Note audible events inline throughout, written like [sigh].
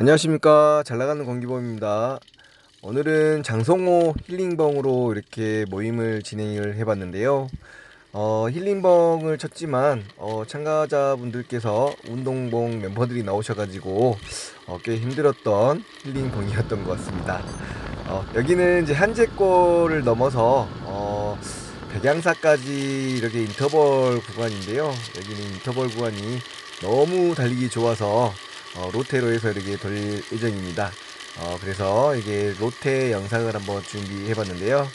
안녕하십니까. 잘 나가는 권기범입니다. 오늘은 장성호 힐링벙으로 이렇게 모임을 진행을 해봤는데요. 어, 힐링벙을 쳤지만 어, 참가자분들께서 운동봉 멤버들이 나오셔가지고 어, 꽤 힘들었던 힐링벙이었던 것 같습니다. 어, 여기는 이제 한제골을 넘어서 어, 백양사까지 이렇게 인터벌 구간인데요. 여기는 인터벌 구간이 너무 달리기 좋아서 어, 로테로 해서 이렇게 돌릴 예정입니다. 어, 그래서 이게 로테 영상을 한번 준비해 봤는데요.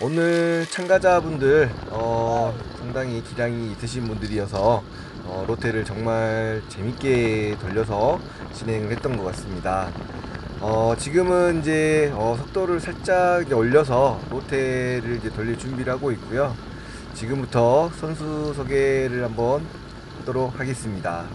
오늘 참가자분들 어, 상당히 기량이 있으신 분들이어서 어, 로테를 정말 재밌게 돌려서 진행을 했던 것 같습니다. 어, 지금은 이제 어, 속도를 살짝 올려서 로테를 이제 돌릴 준비를 하고 있고요. 지금부터 선수 소개를 한번 하도록 하겠습니다.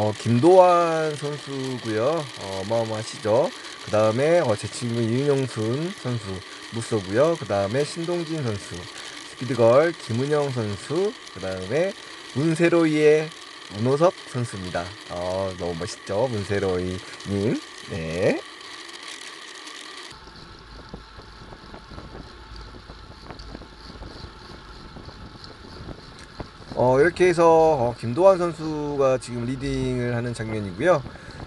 어, 김도환 선수고요. 어, 어마어마하시죠. 그 다음에 어, 제 친구 윤영순 선수 무쏘고요. 그 다음에 신동진 선수, 스피드걸 김은영 선수, 그 다음에 문세로이의 문호석 선수입니다. 어, 너무 멋있죠, 문세로이님. 네. 어, 이렇게 해서 어, 김도환 선수가 지금 리딩을 하는 장면이고요.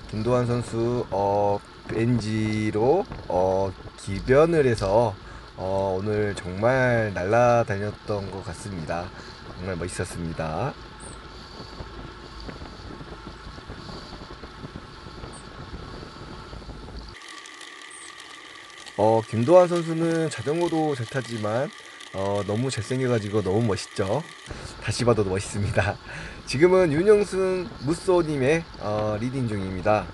김도환 선수 어, 벤지로 어, 기변을 해서 어, 오늘 정말 날라다녔던 것 같습니다. 정말 멋있었습니다. 어, 김도환 선수는 자전거도 잘 타지만 어, 너무 잘생겨가지고 너무 멋있죠. 다시 봐도 멋있습니다. [laughs] 지금은 윤영순 무쏘님의 어, 리딩 중입니다.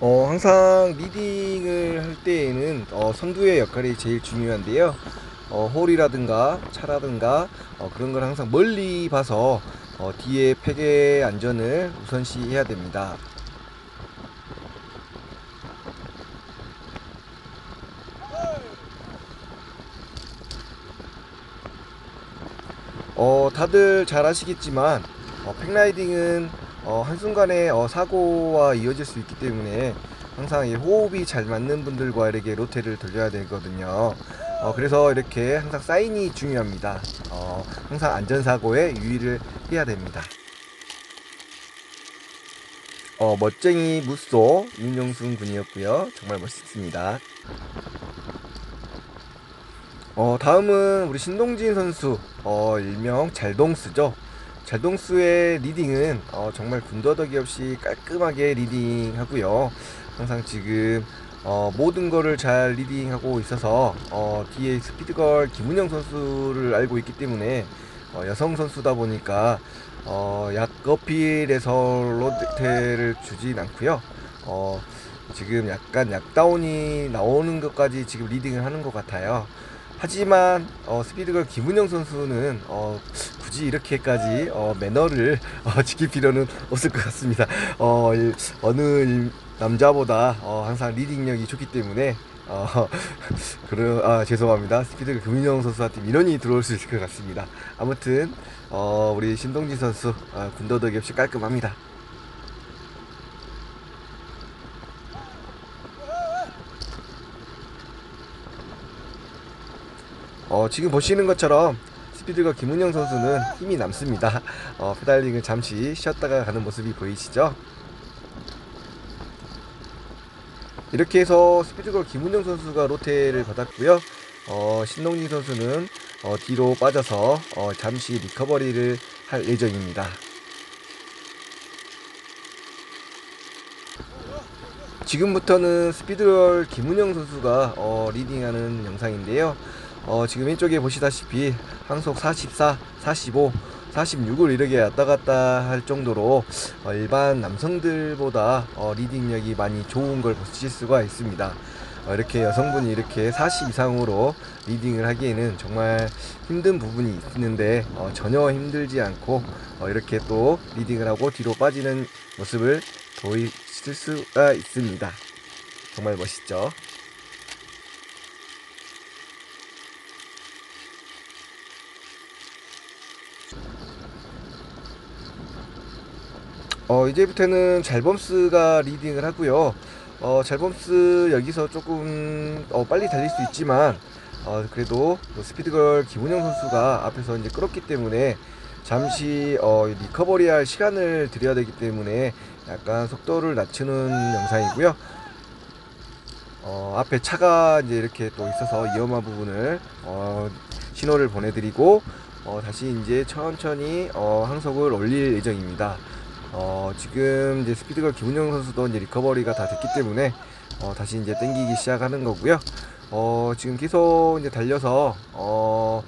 어, 항상 리딩을 할 때에는 어, 선두의 역할이 제일 중요한데요. 어, 홀이라든가 차라든가 어, 그런 걸 항상 멀리 봐서 어, 뒤에 팩의 안전을 우선시 해야 됩니다. 어, 다들 잘 아시겠지만 어, 팩라이딩은 어, 한순간에 어, 사고와 이어질 수 있기 때문에 항상 이 호흡이 잘 맞는 분들과 이렇게 로테를 돌려야 되거든요. 어, 그래서 이렇게 항상 사인이 중요합니다. 어, 항상 안전사고에 유의를 해야 됩니다. 어, 멋쟁이 무쏘 윤영순 군이었고요. 정말 멋있습니다. 어, 다음은 우리 신동진 선수, 어, 일명 잘동수죠. 잘동수의 리딩은 어, 정말 군더더기 없이 깔끔하게 리딩하고요. 항상 지금 어, 모든 거를 잘 리딩하고 있어서 어, 뒤에 스피드걸 김은영 선수를 알고 있기 때문에 어, 여성 선수다 보니까 어, 약 어필에서 로테를 주진 않고요. 어, 지금 약간 약다운이 나오는 것까지 지금 리딩을 하는 것 같아요. 하지만 어, 스피드걸 김은영 선수는 어, 굳이 이렇게까지 어, 매너를 어, [laughs] 지킬 필요는 없을 것 같습니다. 어, 일- 어느 일- 남자보다 어, 항상 리딩력이 좋기 때문에 어, [laughs] 그러, 아, 죄송합니다. 스피드걸 김은영 선수한테 민원이 들어올 수 있을 것 같습니다. 아무튼 어, 우리 신동진 선수 어, 군더더기 없이 깔끔합니다. 어, 지금 보시는 것처럼 스피드가 김은영 선수는 힘이 남습니다. 어, 페달링을 잠시 쉬었다가 가는 모습이 보이시죠? 이렇게 해서 스피드걸 김은영 선수가 로테를 받았고요. 어, 신동진 선수는 어, 뒤로 빠져서 어, 잠시 리커버리를 할 예정입니다. 지금부터는 스피드걸 김은영 선수가 어, 리딩하는 영상인데요. 어, 지금 왼쪽에 보시다시피 항속 44, 45, 46을 이렇게 왔다 갔다 할 정도로 어, 일반 남성들보다 어, 리딩력이 많이 좋은 걸 보실 수가 있습니다. 어, 이렇게 여성분이 이렇게 40 이상으로 리딩을 하기에는 정말 힘든 부분이 있는데 어, 전혀 힘들지 않고 어, 이렇게 또 리딩을 하고 뒤로 빠지는 모습을 보이실 수가 있습니다. 정말 멋있죠? 어, 이제부터는 잘범스가 리딩을 하고요. 어, 잘범스 여기서 조금 어, 빨리 달릴 수 있지만 어, 그래도 또 스피드걸 김은영 선수가 앞에서 이제 끌었기 때문에 잠시 어, 리커버리할 시간을 드려야 되기 때문에 약간 속도를 낮추는 영상이고요. 어, 앞에 차가 이제 이렇게 또 있어서 위험한 부분을 어, 신호를 보내드리고 어, 다시 이제 천천히 어, 항속을 올릴 예정입니다. 어, 지금 이제 스피드걸 김은영 선수도 이제 리커버리가 다 됐기 때문에 어, 다시 이제 땡기기 시작하는 거고요. 어, 지금 계속 이제 달려서 어,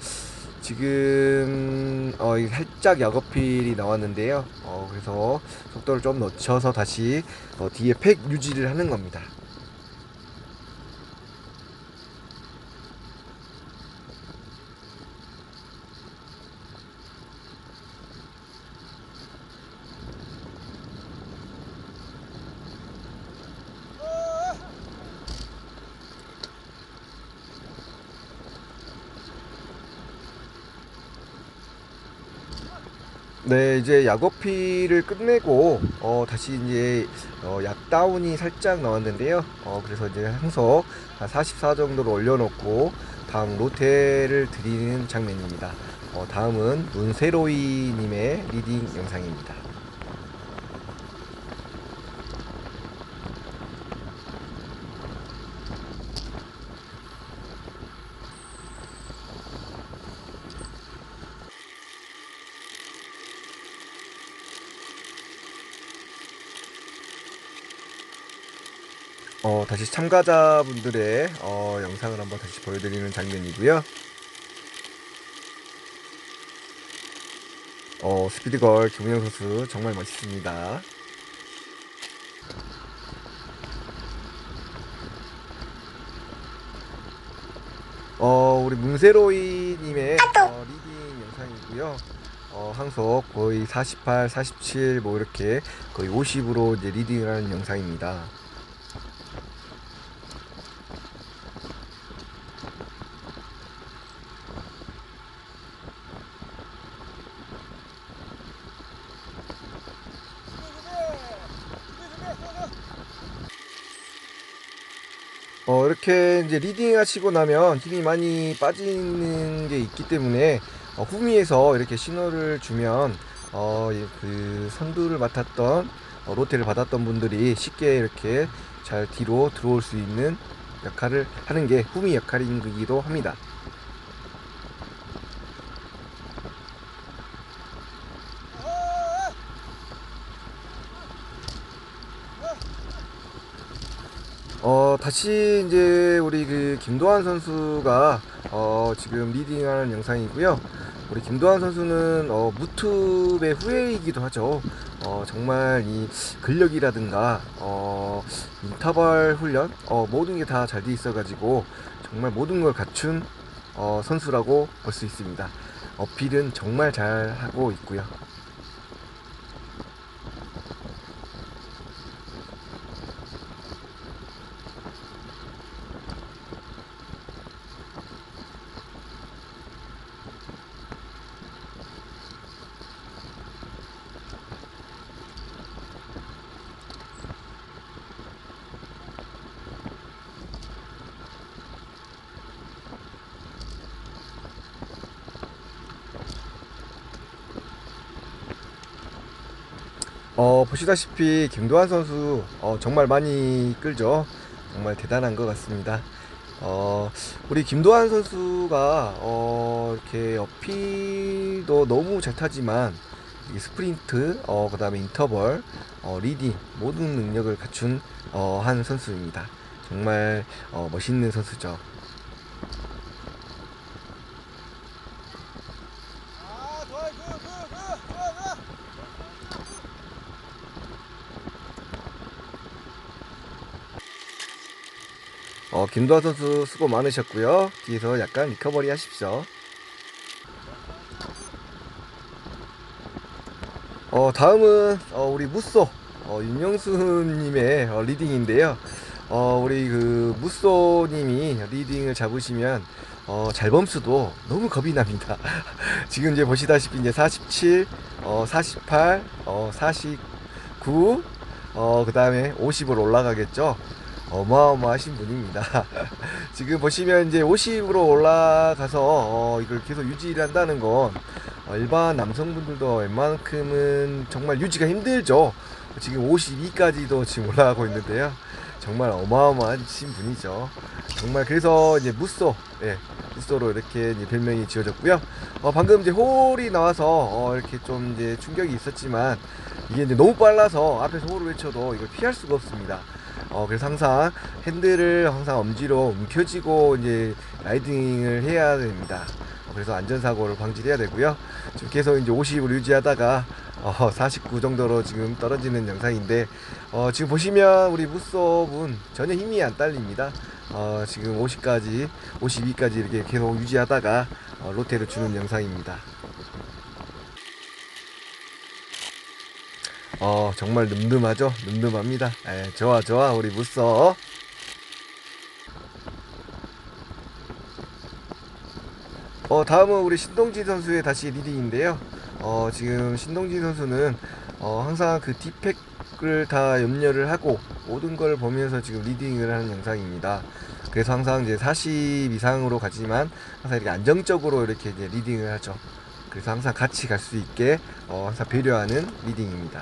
지금 어, 이 살짝 야거필이 나왔는데요. 어, 그래서 속도를 좀 늦춰서 다시 어, 뒤에 팩 유지를 하는 겁니다. 네, 이제 약어피를 끝내고 어, 다시 이제 어, 약 다운이 살짝 나왔는데요. 어, 그래서 이제 항속 한44 정도로 올려놓고 다음 로테를 드리는 장면입니다. 어, 다음은 문세로이님의 리딩 영상입니다. 어, 다시 참가자분들의 어, 영상을 한번 다시 보여드리는 장면이고요. 어, 스피드걸 김은영 선수 정말 멋있습니다. 어, 우리 문세로이님의 어, 리딩 영상이고요. 어, 항속 거의 48, 47, 뭐 이렇게 거의 50으로 이제 리딩을 하는 영상입니다. 어, 이렇게 이제 리딩 하시고 나면 힘이 많이 빠지는 게 있기 때문에 어, 후미에서 이렇게 신호를 주면 어, 이- 그 선두를 맡았던 어, 로테를 받았던 분들이 쉽게 이렇게 잘 뒤로 들어올 수 있는 역할을 하는 게 후미 역할이기도 합니다. 어, 다시 이제 우리 그 김도환 선수가 어, 지금 리딩하는 영상이고요. 우리 김도환 선수는 어, 무투의 후예이기도 하죠. 어, 정말 이 근력이라든가 어, 인터벌 훈련 어, 모든 게 다 잘 돼 있어가지고 정말 모든 걸 갖춘 어, 선수라고 볼 수 있습니다. 어필은 정말 잘 하고 있고요. 어, 보시다시피 김도환 선수 어, 정말 많이 끌죠. 정말 대단한 것 같습니다. 어, 우리 김도환 선수가 어, 이렇게 어필도 너무 잘 타지만 이 스프린트, 어, 그다음에 인터벌, 어, 리딩 모든 능력을 갖춘 어, 한 선수입니다. 정말 어, 멋있는 선수죠. 어, 김도하 선수 수고 많으셨고요. 뒤에서 약간 리커버리 하십시오. 어, 다음은 어, 우리 무쏘 어, 윤영수님의 어, 리딩인데요. 어, 우리 그 무쏘님이 리딩을 잡으시면 어, 잘범수도 너무 겁이 납니다. [laughs] 지금 이제 보시다시피 이제 47, 어, 48, 어, 49, 어, 그 다음에 50으로 올라가겠죠. 어마어마하신 분입니다. [laughs] 지금 보시면 이제 50으로 올라가서 어, 이걸 계속 유지를 한다는 건 어, 일반 남성분들도 웬만큼은 정말 유지가 힘들죠. 지금 52까지도 지금 올라가고 있는데요. 정말 어마어마하신 분이죠. 정말 그래서 이제 무쏘, 예, 무쏘로 이렇게 별명이 지어졌고요. 어, 방금 이제 홀이 나와서 어, 이렇게 좀 이제 충격이 있었지만 이게 이제 너무 빨라서 앞에서 홀을 외쳐도 이걸 피할 수가 없습니다. 어, 그래서 항상 핸들을 항상 엄지로 움켜쥐고 이제 라이딩을 해야 됩니다. 어, 그래서 안전사고를 방지해야 되고요. 지금 계속 이제 50을 유지하다가 어, 49 정도로 지금 떨어지는 영상인데 어, 지금 보시면 우리 무쏘분 전혀 힘이 안 딸립니다. 어, 지금 50까지 52까지 이렇게 계속 유지하다가 어, 로테를 주는 영상입니다. 어 정말 늠름하죠? 늠름합니다. 예, 좋아 좋아 우리 무쏘 어 다음은 우리 신동진 선수의 다시 리딩인데요. 어 지금 신동진 선수는 어 항상 그 디팩을 다 염려를 하고 모든 걸 보면서 지금 리딩을 하는 영상입니다. 그래서 항상 이제 40 이상으로 가지만 항상 이렇게 안정적으로 이렇게 이제 리딩을 하죠. 그래서 항상 같이 갈 수 있게 어 항상 배려하는 리딩입니다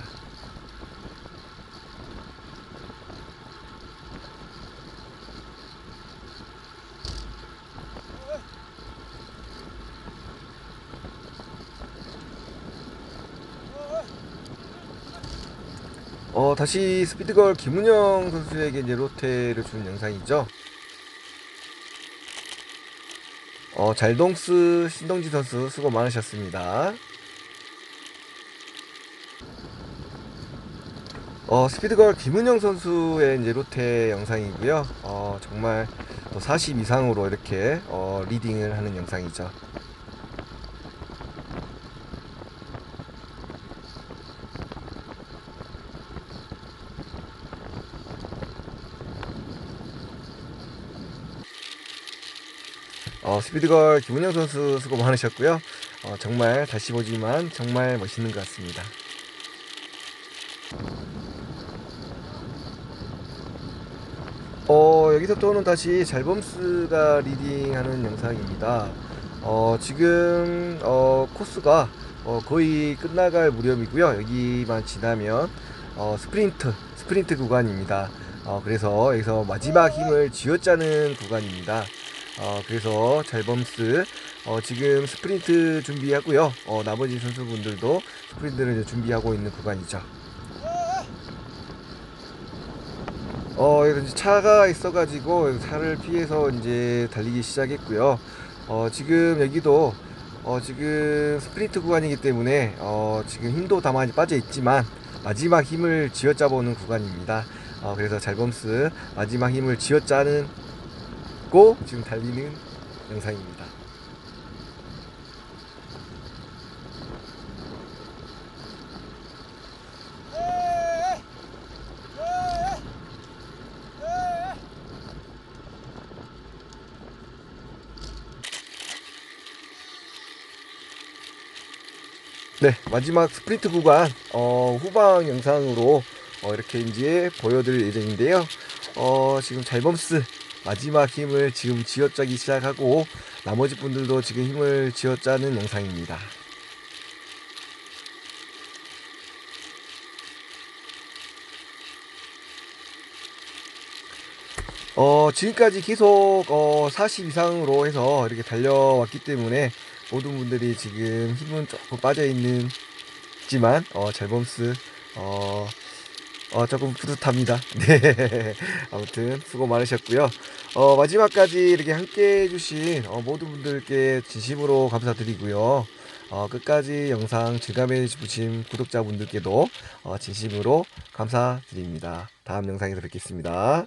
어, 다시 스피드걸 김은영 선수에게 이제 로테를 주는 영상이죠. 어, 잘동스 신동지 선수 수고 많으셨습니다. 어, 스피드걸 김은영 선수의 이제 로테 영상이고요. 어, 정말 또 40 이상으로 이렇게 어, 리딩을 하는 영상이죠. 어, 스피드걸 김은영 선수 수고 많으셨고요. 어, 정말 다시 보지만 정말 멋있는 것 같습니다. 어, 여기서부터는 다시 잘범스가 리딩하는 영상입니다. 어, 지금 어, 코스가 어, 거의 끝나갈 무렵이고요. 여기만 지나면 어, 스프린트 스프린트 구간입니다. 어, 그래서 여기서 마지막 힘을 쥐어짜는 구간입니다. 어, 그래서 잘범스 어, 지금 스프린트 준비하고요. 어, 나머지 선수분들도 스프린트를 이제 준비하고 있는 구간이죠. 어, 이제 차가 있어가지고 차를 피해서 이제 달리기 시작했고요. 어, 지금 여기도 어, 지금 스프린트 구간이기 때문에 어, 지금 힘도 다 많이 빠져 있지만 마지막 힘을 쥐어짜보는 구간입니다. 어, 그래서 잘범스 마지막 힘을 쥐어짜는 고 지금 달리는 영상입니다. 네, 마지막 스프린트 구간 어, 후방 영상으로 어, 이렇게 이제 보여드릴 예정인데요. 어, 지금 잘범스 마지막 힘을 지금 쥐어짜기 시작하고 나머지 분들도 지금 힘을 쥐어짜는 영상입니다. 어, 지금까지 계속 어, 40 이상으로 해서 이렇게 달려왔기 때문에 모든 분들이 지금 힘은 조금 빠져 있는 지만 어, 잘범스 어, 어, 조금 뿌듯합니다. [laughs] 네. 아무튼 수고 많으셨고요. 어, 마지막까지 이렇게 함께 해주신 어, 모든 분들께 진심으로 감사드리고요. 어, 끝까지 영상 즐감해 주신 구독자분들께도 어, 진심으로 감사드립니다. 다음 영상에서 뵙겠습니다.